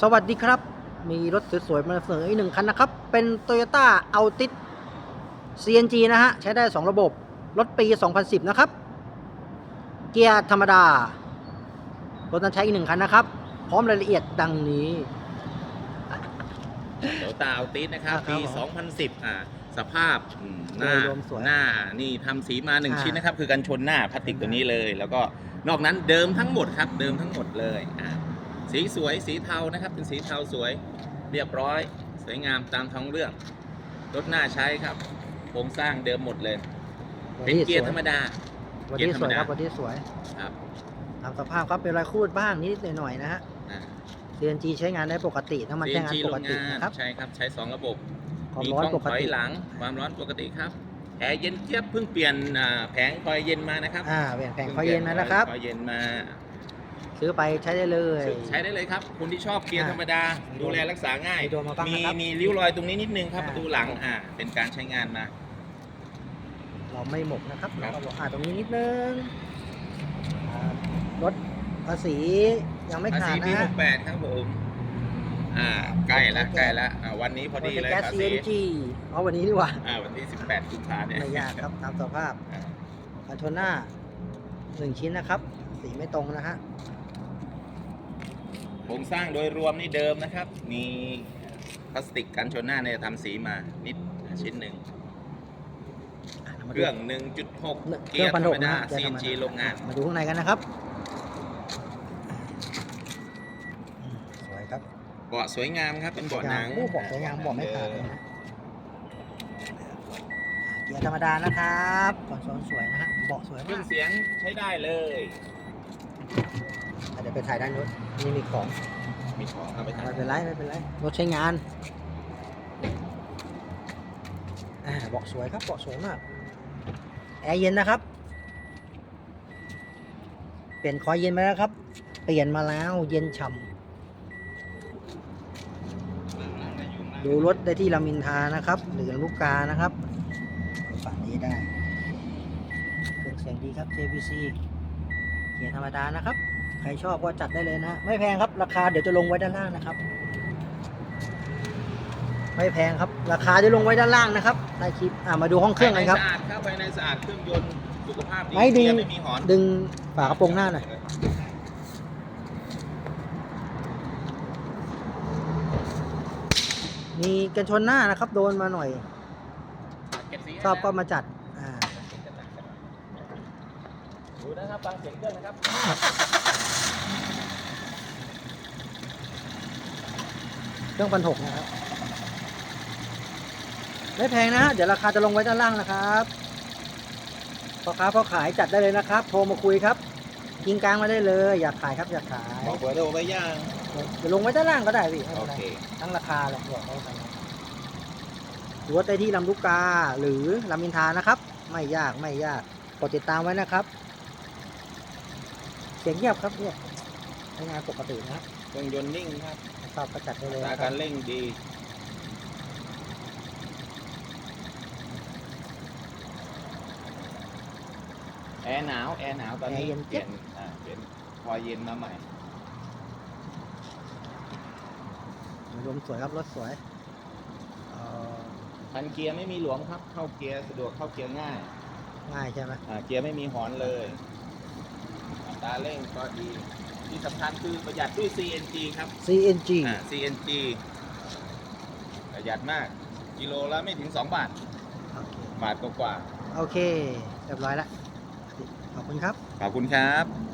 สวัสดีครับ มีรถสวยๆ มาเสนออีกหนึ่งคันนะครับ เป็น Toyota Altis CNG นะฮะ ใช้ได้ 2 ระบบ รถปี 2010 นะครับ เกียร์ธรรมดา รถนั้นใช้อีกหนึ่งคันนะครับ พร้อมรายละเอียดดังนี้ โตตาอัลติสนะครับครับปีผม2010 อ่า สภาพอืมหน้าโดยรวมสวยหน้านี่ทำสีมาหนึ่งอ่า ชิ้นนะครับ คือกันชนหน้าพลาสติกตัวนี้เลย แล้วก็นอกนั้นเดิมทั้งหมดครับ เดิมทั้งหมดเลยอ่า สีสวยสีเทานะครับ เป็นสีเทาสวยเรียบร้อย สวยงามตามท้องเรื่องรถหน้าใช้ครับโครงสร้างเดิมหมดเลย เป็นเกียร์ธรรมดาวันที่สวยครับเกียร์ธรรมดาวันที่สวยครับตามสภาพครับเป็นรอยคูดบ้างนิดหน่อยๆนะฮะอ่า CNG ใช้งานได้ปกติถ้ามันใช้งาน CNG ปโรกงติงานนะครับใช่ครับใช้2ระบบความมีร้อนกล้องปกถอยติหลังความร้อนปกติครับแอร์เย็นเจี๊ยบเพิ่งเปลี่ยนอ่าแผงคอยเย็นมานะครับอ่าเปลี่ยนแผงคอยเย็นมานะครับคอยเย็นมา ซื้อไปใช้ได้เลย ใช้ได้เลยครับคุณที่ชอบเกียร์อ่าธรรมดา ดูแลรักษาง่าย มีโดนมาบ้างมีนะครับมีริ้วรอยตรงนี้นิดนึงครับอ่า ประตูหลังอ่าเป็นการใช้งานมา เราไม่หมกนะครับครัเราบ ก็บอกอ่าตรงนี้นิดนึงอ่ารถภาษียังไม่ภาขาษีดปีนะฮะ 68ครับผมอ่าใกล้ละใกล้ละอ่าวันนี้พอดีเป็นเลยแก๊ส ภาษี CNG เอาวันนี้ดีกว่าอ่าวันที่ 18กุมภาเนี่ย ไม่ยากครับตามสภาพอ่ากันชนหน้าหนึ่งชิ้นนะครับ สีไม่ตรงนะฮะ โครงสร้างโดยรวมนี่เดิมนะครับ มีพลาสติกกันชนหน้าเนี่ยทำสีมานิดชิ้นหนึ่งอะมาเคดูรื่อง 1.6 เคเกีรื่ยองร์พัธนรหรกมนะดาฮะเกียร์ธรรม CNG ดาโรงงาน มาดูข้างในกันนะครับอืมสวยครับเบาะสวยงามครับ เป็นเบาะหนังโอ้บอกสวยงามบอกไม่ขาดเลยนะเกียร์ธรรมดานะครับก่อนโซนสวยนะฮะเบาะสวยเครื่มาอก งเสียงใช้ได้เลยอะเดี๋ยว ไปถ่ายด้านนู้นนี่มีของมีของเอาไปถ่ายไม่เป็นไรไม่เป็นไรรถใช้งานอ่าเบาะสวยครับเบาะสวยมากแอร์เย็นนะครับ เปลี่ยนคอยเย็นมาแล้วครับ เปลี่ยนมาแล้วเย็นฉ่ำดูรถได้ที่ลามินทรานะครับ หรือลูกกานะครับฝั่งนี้ได้เครื่องเสียงดีครับ JVC เกียร์ธรรมดานะครับ ใครชอบก็จัดได้เลยนะ ไม่แพงครับ ราคาเดี๋ยวจะลงไว้ด้านล่างนะครับ ไม่แพงครับ ราคาจะลงไว้ด้านล่างนะครับใต้คลิปอ่ามาดูห้องเครื่องกันครับ ภายในสะอาดครับภายในสะอาดเครื่องยนต์สุขภาพดีไม่ดึงเกียร์ไม่มีหอนดึงฝากระโปรงหน้าหน่อยมีกันชนหน้านะครับ โดนมาหน่อย เก็บสีชอบก็มาจัด อ่า ดูนะครับฟังเสียงเครื่องนะครับเครื่องพันหกนะครับไม่แพงนะฮะเดี๋ยวราคาจะลงไว้ด้านล่างนะครับพ่อค้าพ่อขายจัดได้เลยนะครับ โทรมาคุยครับยิงกลางมาได้เลย อยากขายครับอยากขายบอกเบอร์โทรไว้ยังเดี๋ยวลงไว้ด้านล่างก็ได้พี่ไม่โอเป็นไรเค ทั้งราคาแหละบอกเขาไปหรือว่าได้ที่ลำลูกกาหรือลำอินทรานะครับ ไม่ยากไม่ยากกดติดตามไว้นะครับ เสียงเงียบครับเนี่ยใช้งานปกตินะครับเครื่องยนต์นิ่งครับชอบก็จัดได้เลยอัตรานะคการับรเร่งดี แอร์หนาว แอร์หนาวตอนนี้เปลี่ยนอ่าเปลี่ยนคอยเย็นมาใหม่ รวมสวยครับรถสวยเอ่อคันเกียร์ไม่มีหลวมครับ เข้าเกียร์สะดวกเข้าเกียร์ง่าย ง่ายใช่ไหมอ่าเกียร์ไม่มีหอนเลยอั ตราเร่งก็ดี ที่สำคัญคือประหยัดด้วย CNG ครับ CNG อ่า CNG ประหยัดมาก กิโลละไม่ถึง 2 บาทโอเคบาทกว่าโอเค เรียบร้อยแล้ว ขอบคุณครับ ๆขอบคุณครับ